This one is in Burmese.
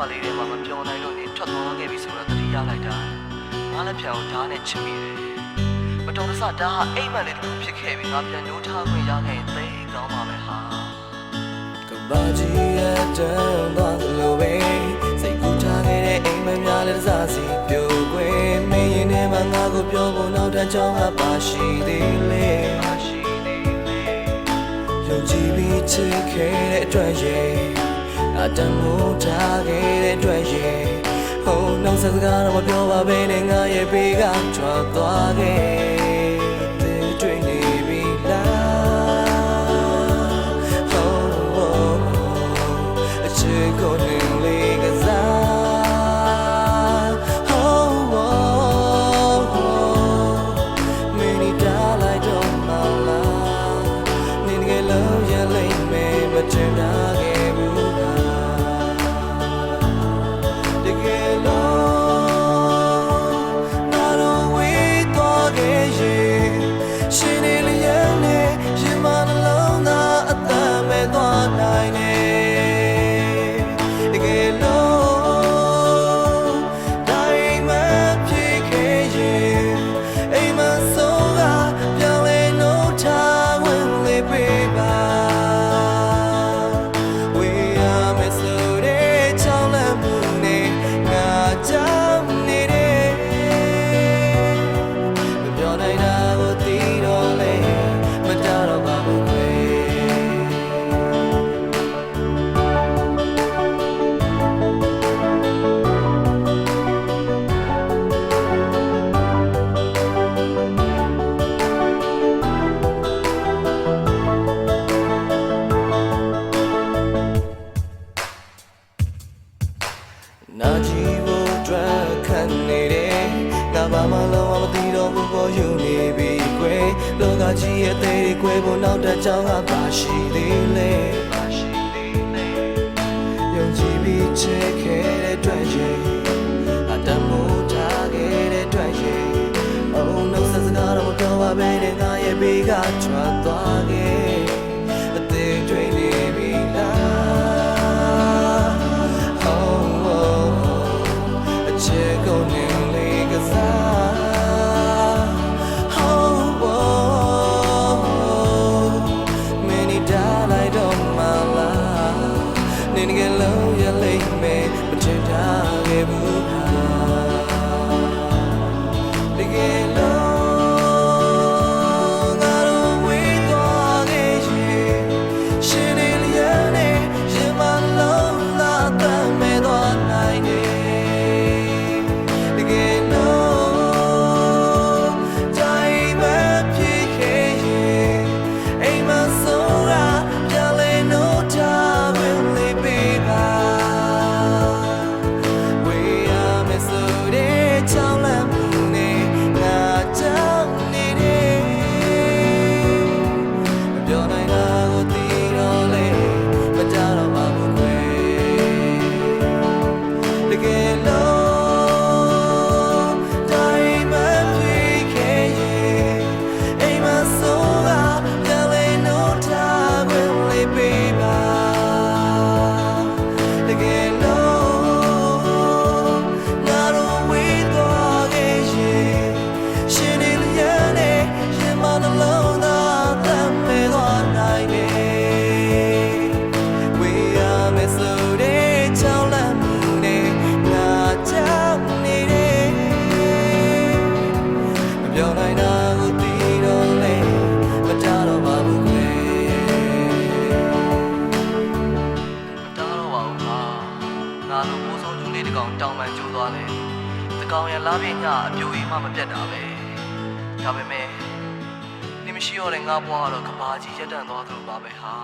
ဝလေးတွေမှာမပြောနိုင်လို့နေထွက်သွားခဲ့ပြီဆိုတော့တတိယလိုက်တာငါလည်းပြန်အောင်ဓာတ်နဲ့ချစ်မိတယ်မတော်တဆဓာတ်ဟာအိမ်မက်လေးတစ်ခုဖြစ်ခဲ့ပြီငါပြန်ညှိုးထားခွင့်ရခဲ့ရင်သိကောင်းပါပဲဟာကဘာကြီးရဲ့တန်သွားသလိုပဲစိတ်ကူထားခဲ့တဲ့အိမ်မက်များလည်းတစားစီပြိုကွယ်မင်းရင်ထဲမှာငါကိုပြောဖို့နောက်တစ်ကြောင်းကပါရှိသေးလေပါရှိနေလေယုံကြည်ပြီးချစ်ခဲ့တဲ့အတွက်ရဲ့ အတန်မိုးထားခဲ့တဲ့အတွက်ရဲ့ဟိုနောက်ဆက်စကားတော့မပြောပါဘဲနဲ့ငါရဲ့ဘေးကထွက်သွားခဲ့ နာကြည့်ဖို့အတွက်ခံနေတယ်ငါဘာမှလုံးဝမသိတော့ဘူးပေါ်ယူနေပြီကွယ်လောကကြီးရဲ့အသေးကွယ်ဖို့နောက်တစ်ကြောင်းကပါရှိသေးလေပါရှိနေလေယုံကြည်ပြီးချစ်ခဲ့တဲ့အတွက်ရဲ့အတမိုးထားခဲ့တဲ့အတွက်ရဲ့ Oh no စစကားတော့မပြောပါပဲနဲ့ငါရဲ့ဘေးကထွက်သွားခဲ့ လိုပိုးဆုံးကျူးလေးတစ်ကောင်တောင်ပန်ကျိုးသွားလဲတကောင်ရလာပြင်းညအပြိုကြီးမှမပြတ်တာပဲဒါပေမဲ့နေမရှိတော့တဲ့ငါဘွားကတော့ကဘာကြီးရက်တန့်သွားသလိုပါပဲဟာ